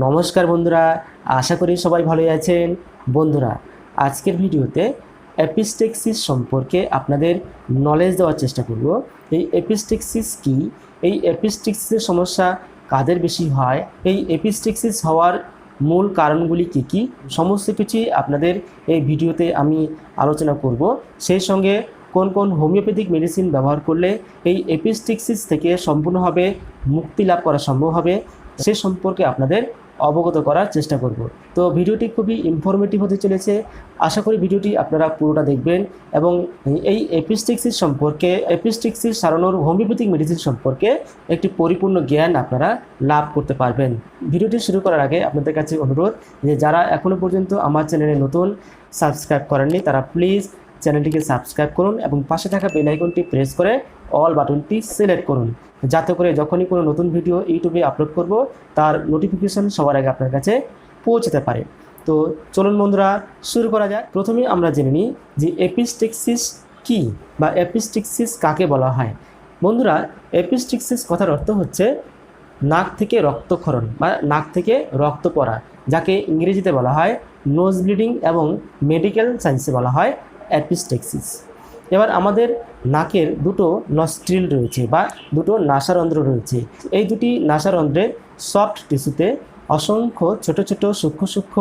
নমস্কার বন্ধুরা, আশা করি সবাই ভালোই আছেন। বন্ধুরা, আজকের ভিডিওতে অ্যাপিস্টেক্সিস সম্পর্কে আপনাদের নলেজ দেওয়ার চেষ্টা করব। এই অ্যাপিস্টেক্সিস কি? এই অ্যাপিস্টেক্সিসের সমস্যা কাদের বেশি হয়? এই অ্যাপিস্টেক্সিস হওয়ার মূল কারণগুলি কী কী? সমস্ত কিছুই আপনাদের এই ভিডিওতে আমি আলোচনা করব। সেই সঙ্গে কোন কোন হোমিওপ্যাথিক মেডিসিন ব্যবহার করলে এই এপিস্টিক্সিস থেকে সম্পূর্ণভাবে মুক্তি লাভ করা সম্ভব হবে, সে সম্পর্কে আপনাদের অবগত করার চেষ্টা করব। তো ভিডিওটি খুবই ইনফরমেটিভ হতে চলেছে। আশা করি ভিডিওটি আপনারা পুরোটা দেখবেন এবং এই এপিস্টিক্সিস সম্পর্কে এপিস্টিক্সিস সারানোর হোমিওপ্যাথিক মেডিসিন সম্পর্কে একটি পরিপূর্ণ জ্ঞান আপনারা লাভ করতে পারবেন। ভিডিওটি শুরু করার আগে আপনাদের কাছে অনুরোধ যে যারা এখনও পর্যন্ত আমার চ্যানেলে নতুন সাবস্ক্রাইব করেননি, তারা প্লিজ চ্যানেলটিকে সাবস্ক্রাইব করুন এবং পাশে থাকা বেল আইকনটি প্রেস করে অল বাটনটি সিলেক্ট করুন। যাতে করে যখনই কোনো নতুন ভিডিও ইউটিউবে আপলোড করব, তার নোটিফিকেশন সবার আগে আপনার কাছে পৌঁছতে পারে। তো চলুন বন্ধুরা, শুরু করা যাক। প্রথমে আমরা জেনে নিই যে এপিস্টিক্সিস কি বা এপিস্টিক্সিস কাকে বলা হয়। বন্ধুরা এপিস্টিক্সিস কথার অর্থ হচ্ছে নাক থেকে রক্তক্ষরণ বা নাক থেকে রক্ত পড়া, যাকে ইংরেজিতে বলা হয় নোজ ব্লিডিং এবং মেডিকেল সায়েন্সে বলা হয় অ্যাপিস্টেক্সিস এবার আমাদের নাকের দুটো নস্ট্রিল রয়েছে বা দুটো নাসারন্ধ্র রয়েছে। এই দুটি নাসারন্ধ্রের সফট টিস্যুতে অসংখ্য ছোট ছোট সূক্ষ্ম সূক্ষ্ম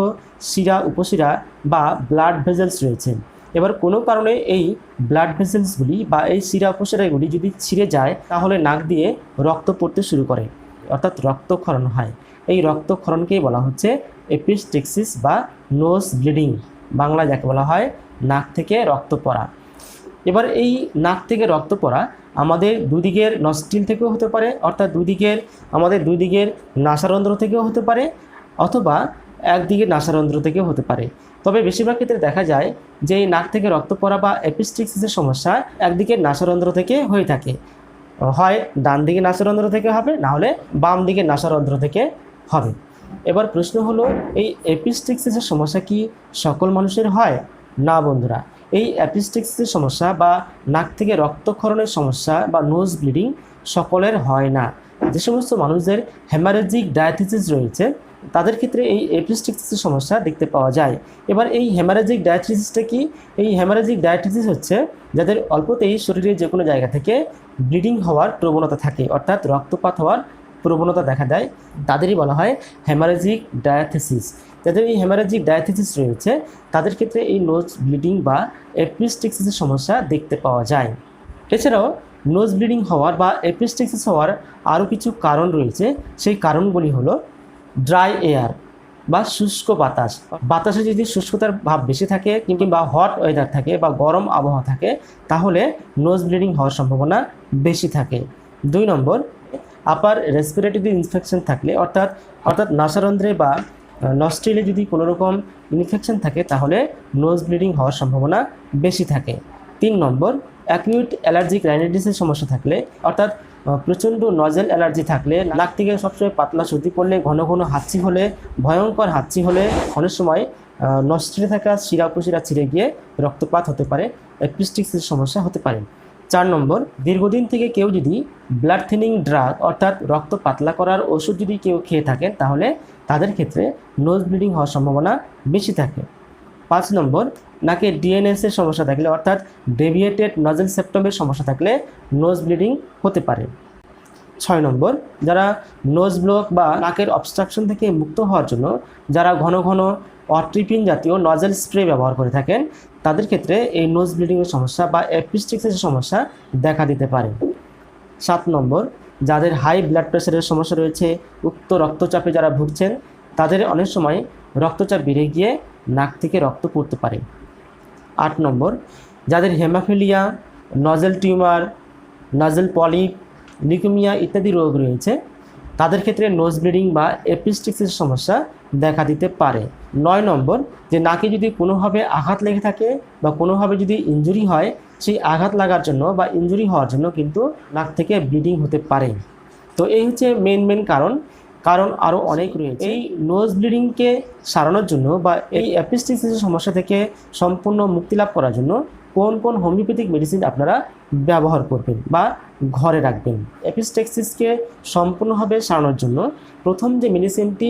শিরা, উপশিরা বা ব্লাড ভেজেলস রয়েছে। এবার কোনো কারণে এই ব্লাড ভেসেলসগুলি বা এই শিরা উপশিরাগুলি যদি ছিঁড়ে যায়, তাহলে নাক দিয়ে রক্ত পড়তে শুরু করে, অর্থাৎ রক্তক্ষরণ হয়। এই রক্তক্ষরণকেই বলা হচ্ছে এপিস্টেক্সিস বা নোজ ব্লিডিং বাংলা যাকে বলা হয়, নাক থেকে রক্ত পড়া। এবার এই নাক থেকে রক্ত পড়া আমাদের দুদিকের নস্টিল থেকেও হতে পারে, অর্থাৎ দুদিকের আমাদের দুই দিকের নাসারন্ধ্র থেকেও হতে পারে, অথবা একদিকের নাসারন্ধ্র থেকেও হতে পারে। তবে বেশিরভাগ ক্ষেত্রে দেখা যায় যে এই নাক থেকে রক্ত পড়া বা এপিস্টিক্সিসের সমস্যা একদিকের নাসারন্ধ্র থেকে হয়ে থাকে। হয় ডান দিকে নাসারন্ধ্র থেকে হবে, না হলে বাম দিকে নাসারন্ধ্র থেকে হবে। এবার প্রশ্ন হলো, এই এপিস্টিক্সিসের সমস্যা কি সকল মানুষের হয়? না, বন্ধুরা। এই অ্যাপিস্টিক্সের সমস্যা বা নাক থেকে রক্তক্ষরণের সমস্যা বা নোজ ব্লিডিং সকলের হয় না। যে সমস্ত মানুষদের হেমারেজিক ডায়াথিসিস রয়েছে, তাদের ক্ষেত্রে এই এপিস্টিক্সের সমস্যা দেখতে পাওয়া যায়। এবার এই হেমারেজিক ডায়াথিসিসটা কি? এই হেমারেজিক ডায়াথিসিস হচ্ছে যাদের অল্পতেই শরীরের যে কোনো জায়গা থেকে ব্লিডিং হওয়ার প্রবণতা থাকে, অর্থাৎ রক্তপাত হওয়ার প্রবণতা দেখা দেয়। তাদেরই বলা হয় হেমারেজিক ডায়াথিসিস যাদের এই হেমারেজিক ডায়াথিসিস রয়েছে, তাদের ক্ষেত্রে এই নোজ ব্লিডিং বা এপিস্টিক্সিসের সমস্যা দেখতে পাওয়া যায়। এছাড়াও নোজ ব্লিডিং হওয়ার বা এপিস্টিক্সিস হওয়ার আরও কিছু কারণ রয়েছে। সেই কারণগুলি হলো ড্রাই এয়ার বা শুষ্ক বাতাস। বাতাসে যদি শুষ্কতার ভাব বেশি থাকে কিংবা হট ওয়েদার থাকে বা গরম আবহাওয়া থাকে, তাহলে নোজ ব্লিডিং হওয়ার সম্ভাবনা বেশি থাকে। দুই নম্বর আপার রেসপিরেটরি ইনফেকশন থাকলে অর্থাৎ অর্থাৎ নাসারন্ধ্রে বা নস্ট্রিলে যদি কোনো রকম ইনফেকশন থাকে, তাহলে নোজ ব্লিডিং হওয়ার সম্ভাবনা বেশি থাকে। তিন নম্বর অ্যাকিউট অ্যালার্জিক রাইনাইটিসের সমস্যা থাকলে, অর্থাৎ প্রচণ্ড নজেল অ্যালার্জি থাকলে, নাক থেকে সবসময় পাতলা সর্দি পড়লে, ঘন ঘন হাঁচি হলে, ভয়ঙ্কর হাঁচি হলে, অনেক সময় নস্ট্রিলে থাকা শিরা উপশিরা ছিঁড়ে গিয়ে রক্তপাত হতে পারে অ্যাপিস্টিক্সের সমস্যা হতে পারে। চার নম্বর, দীর্ঘদিন থেকে কেউ যদি ব্লাড থিনিং ড্রাগ অর্থাৎ রক্ত পাতলা করার ওষুধ যদি কেউ খেয়ে থাকেন, তাহলে তাদের ক্ষেত্রে নোজ ব্লিডিং হওয়ার সম্ভাবনা বেশি থাকে। পাঁচ নম্বর, নাকে ডিএনএসের সমস্যা থাকলে অর্থাৎ ডেভিয়েটেড নজেল সেপ্টমের সমস্যা থাকলে নোজ ব্লিডিং হতে পারে। ছয় নম্বর, যারা নোজ ব্লক বা নাকের অবস্ট্রাকশন থেকে মুক্ত হওয়ার জন্য যারা ঘন ঘন অট্রিপিন জাতীয় নজেল স্প্রে ব্যবহার করে থাকেন, তাদের ক্ষেত্রে এই নোজ ব্লিডিংয়ের সমস্যা বা অ্যাপিস্টিক্সের সমস্যা দেখা দিতে পারে। সাত নম্বর, যাদের হাই ব্লাড প্রেশারের সমস্যা রয়েছে, উক্ত রক্তচাপে যারা ভুগছেন, তাদের অনেক সময় রক্তচাপ বেড়ে গিয়ে নাক থেকে রক্ত পড়তে পারে। আট নম্বর, যাদের haemophilia nasal tumour nasal polyp leukaemia ইত্যাদি রোগ রয়েছে, তাদের ক্ষেত্রে নোজ ব্লিডিং বা এপিস্টিক্সের সমস্যা দেখা দিতে পারে। নয় নম্বর, যে নাকে যদি কোনোভাবে আঘাত লেগে থাকে বা কোনোভাবে যদি ইঞ্জুরি হয়, সেই আঘাত লাগার জন্য বা ইঞ্জুরি হওয়ার জন্য কিন্তু নাক থেকে ব্লিডিং হতে পারে। তো এই হচ্ছে মেন মেন কারণ। কারণ আরও অনেক রয়েছে। এই নোজ ব্লিডিংকে সারানোর জন্য বা এই অ্যাপিস্টিক্সের সমস্যা থেকে সম্পূর্ণ মুক্তি লাভ করার জন্য কোন কোন হোমিওপ্যাথিক মেডিসিন আপনারা ব্যবহার করবেন বা ঘরে রাখবেন। এপিস্টেক্সিসকে সম্পূর্ণভাবে সারানোর জন্য প্রথম যে মেডিসিনটি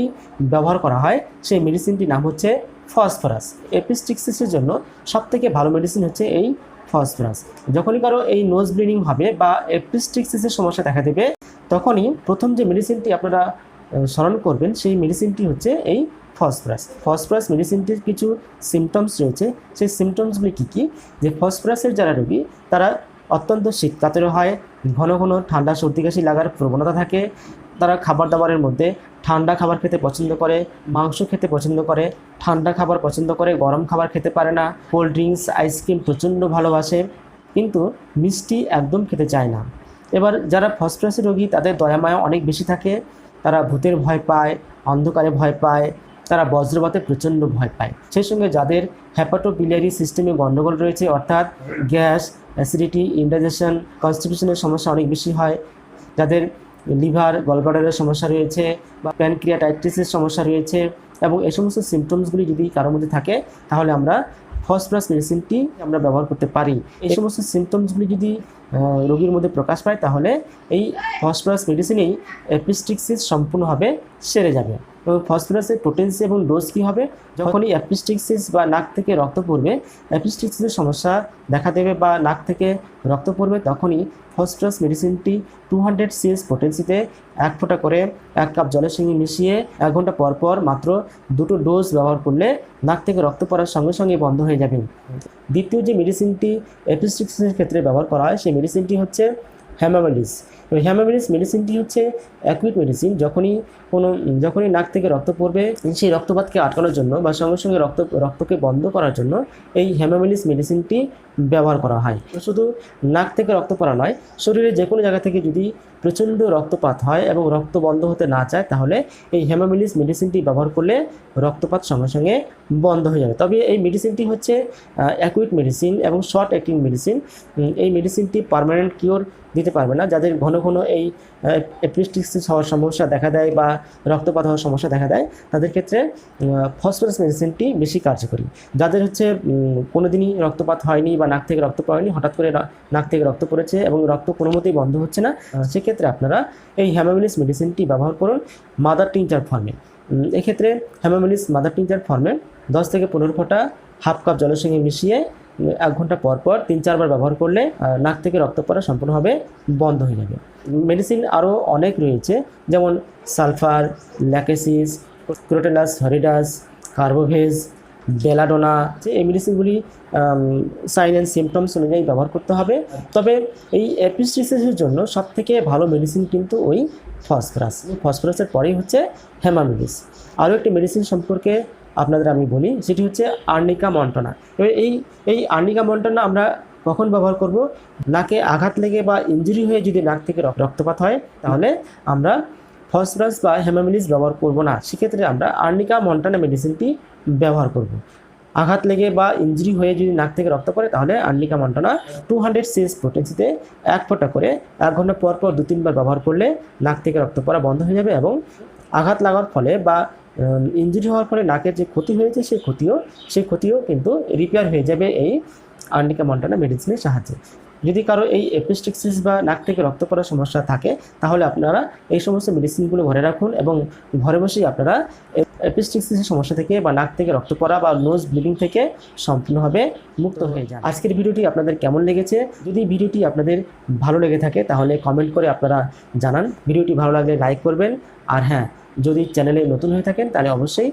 ব্যবহার করা হয়, সেই মেডিসিনটির নাম হচ্ছে ফসফরাস এপিস্টিক্সিসের জন্য সবথেকে ভালো মেডিসিন হচ্ছে এই ফসফরাস যখনই কারও এই নোজ ব্লিডিং হবে বা এপিস্টিক্সিসের সমস্যা দেখা দেবে, তখনই প্রথম যে মেডিসিনটি আপনারা স্মরণ করবেন, সেই মেডিসিনটি হচ্ছে এই ফসফরাস। ফসফরাস মেডিসিনটির কিছু সিমটমস রয়েছে। সেই সিমটমসগুলি কী কী? যে ফসফরাসের যারা রোগী, তারা অত্যন্ত শীত কাতরে হয়, ঘন ঘন ঠান্ডা সর্দি কাশি লাগার প্রবণতা থাকে, তারা খাবার দাবারের মধ্যে ঠান্ডা খাবার খেতে পছন্দ করে, মাংস খেতে পছন্দ করে, ঠান্ডা খাবার পছন্দ করে, গরম খাবার খেতে পারে না কোল্ড ড্রিঙ্কস আইসক্রিম প্রচণ্ড ভালোবাসে, কিন্তু মিষ্টি একদম খেতে চায় না। এবার যারা ফসফরাসের রোগী, তাদের দয়ামায়া অনেক বেশি থাকে, তারা ভূতের ভয় পায়, অন্ধকারে ভয় পায় তারা বজ্রপাতে প্রচণ্ড ভয় পায়। সেই সঙ্গে যাদের হ্যাপাটোবিলিয়ারি সিস্টেমে গণ্ডগোল রয়েছে অর্থাৎ গ্যাস অ্যাসিডিটি ইন্ডাইজেশন কনস্টিটিউশনের সমস্যা অনেক বেশি হয় যাদের লিভার গলব্লাডারের সমস্যা রয়েছে বা প্যানক্রিয়াটাইটিসের সমস্যা রয়েছে এবং এই সমস্ত সিমটমসগুলি যদি কারোর মধ্যে থাকে তাহলে আমরা ফসফরাস মেডিসিনটি আমরা ব্যবহার করতে পারি। এই সমস্ত সিমটমসগুলি যদি রোগীর মধ্যে প্রকাশ পায়, তাহলে এই ফসফরাস মেডিসিনেই অ্যাপিস্টিক্সিস সম্পূর্ণভাবে সেরে যাবে। এবং ফসফরাসের পোটেন্সি এবং ডোজ কী হবে? যখনই অ্যাপিস্টিক্সিস বা নাক থেকে রক্ত পড়বে অ্যাপিস্টিক্সিসের সমস্যা দেখা দেবে বা নাক থেকে রক্ত পড়বে, তখনই ফসফরাস মেডিসিনটি টু হান্ড্রেড সিএস পোটেন্সিতে এক ফোঁটা করে এক কাপ জলের সঙ্গে মিশিয়ে এক ঘণ্টা পর পর মাত্র দুটো ডোজ ব্যবহার করলে নাক থেকে রক্ত পড়ার সঙ্গে সঙ্গে বন্ধ হয়ে যাবে। দ্বিতীয় যে মেডিসিনটি অ্যাপিস্টিক্সিসের ক্ষেত্রে ব্যবহার করা হয়, সেই মেডিসিনটি হচ্ছে হ্যামামেলিস হ্যামামেলিস মেডিসিনটি হচ্ছে অ্যাকুইট মেডিসিন যখনই কোনো, যখনই নাক থেকে রক্ত পড়বে, সেই রক্তপাতকে আটকানোর জন্য বা সঙ্গে সঙ্গে রক্ত, রক্তকে বন্ধ করার জন্য এই হ্যামামেলিস মেডিসিনটি ব্যবহার করা হয়। শুধু নাক থেকে রক্ত পড়া নয় শরীরের যে কোনো জায়গা থেকে যদি প্রচণ্ড রক্তপাত হয় এবং রক্ত বন্ধ হতে না চায় তাহলে এই হ্যামামিলিস মেডিসিনটি ব্যবহার করলে রক্তপাত সঙ্গে সঙ্গে বন্ধ হয়ে যাবে। তবে এই মেডিসিনটি হচ্ছে অ্যাকুইট মেডিসিন এবং শর্ট অ্যাক্টিং মেডিসিন এই মেডিসিনটি পার্মানেন্ট কিওর দিতে পারবে না। যাদের ঘন ঘন এই অ্যাপিস্টিক্সিস হওয়ার সমস্যা দেখা দেয় বা রক্তপাত হওয়ার সমস্যা দেখা দেয় তাদের ক্ষেত্রে ফসফরাস মেডিসিনটি বেশি কার্যকরী। যাদের হচ্ছে উম, কোনোদিনই রক্তপাত হয়নি বা নাক থেকে রক্ত পড়েনি হঠাৎ করে নাক থেকে রক্ত পড়েছে এবং রক্ত কোনো মতেই বন্ধ হচ্ছে না আহ, সেক্ষেত্রে আপনারা এই হ্যামামিলিস মেডিসিনটি ব্যবহার করুন মাদার টিংচার ফর্মে। এক্ষেত্রে হ্যামামিলিস মাদার টিংচার ফর্মে দশ থেকে পনেরো ফোঁটা হাফ কাপ জলের সঙ্গে মিশিয়ে এক ঘণ্টা পর পর তিন চারবার ব্যবহার করলে নাক থেকে রক্ত পড়া সম্পূর্ণভাবে বন্ধ হয়ে যাবে। মেডিসিন আরও অনেক রয়েছে, যেমন sulphur, lachesis, crotalus, horridus, carbo veg belladonna যে এই মেডিসিনগুলি সাইন অ্যান্ড সিমটমস অনুযায়ী ব্যবহার করতে হবে। তবে এই অ্যাপিস্টিসিসের জন্য সবথেকে ভালো মেডিসিন কিন্তু ওই ফসফরাস ফসফরাসের পরেই হচ্ছে হেমামিলিস আরও একটি মেডিসিন সম্পর্কে আপনাদের আমি বলি, সেটি হচ্ছে আর্নিকা মন্টনা। এবার এই এই আর্নিকা মন্টনা আমরা কখন ব্যবহার করব? নাকে আঘাত লেগে বা ইঞ্জুরি হয়ে যদি নাক থেকে রক- রক্তপাত হয়, তাহলে আমরা ফসফরাস বা হেমামিলিস ব্যবহার করব না। সেক্ষেত্রে আমরা আর্নিকা মন্টানা মেডিসিনটি ব্যবহার করব। আঘাত লেগে বা ইঞ্জুরি হয়ে যদি নাক থেকে রক্ত পড়ে, তাহলে arnica montana two hundred CS পোটেন্সিতে এক ফোঁটা করে এক ঘণ্টা পর পর দু তিনবার ব্যবহার করলে নাক থেকে রক্ত পড়া বন্ধ হয়ে যাবে এবং আঘাত লাগার ফলে বা ইঞ্জুরি হওয়ার ফলে নাকের যে ক্ষতি হয়েছে, সেই ক্ষতিও সেই ক্ষতিও কিন্তু রিপেয়ার হয়ে যাবে এই আর্নিকা মন্টানা মেডিসিনের সাহায্যে। যদি কারও এই এপিস্টিক্সিস বা নাক থেকে রক্ত পড়ার সমস্যা থাকে, তাহলে আপনারা এই সমস্ত মেডিসিনগুলো ঘরে রাখুন এবং ঘরে বসেই আপনারা এপিস্টিক্সিসের সমস্যা থেকে বা নাক থেকে রক্ত পড়া বা নোজ ব্লিডিং থেকে সম্পূর্ণভাবে মুক্ত হয়ে যান। আজকের ভিডিওটি আপনাদের কেমন লেগেছে? যদি ভিডিওটি আপনাদের ভালো লেগে থাকে, তাহলে কমেন্ট করে আপনারা জানান। ভিডিওটি ভালো লাগলে লাইক করবেন। আর হ্যাঁ যদি চ্যানেলে নতুন হয়ে থাকেন, তাহলে অবশ্যই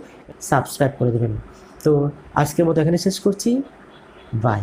সাবস্ক্রাইব করে দেবেন। তো আজকের মতো এখানে শেষ করছি। বাই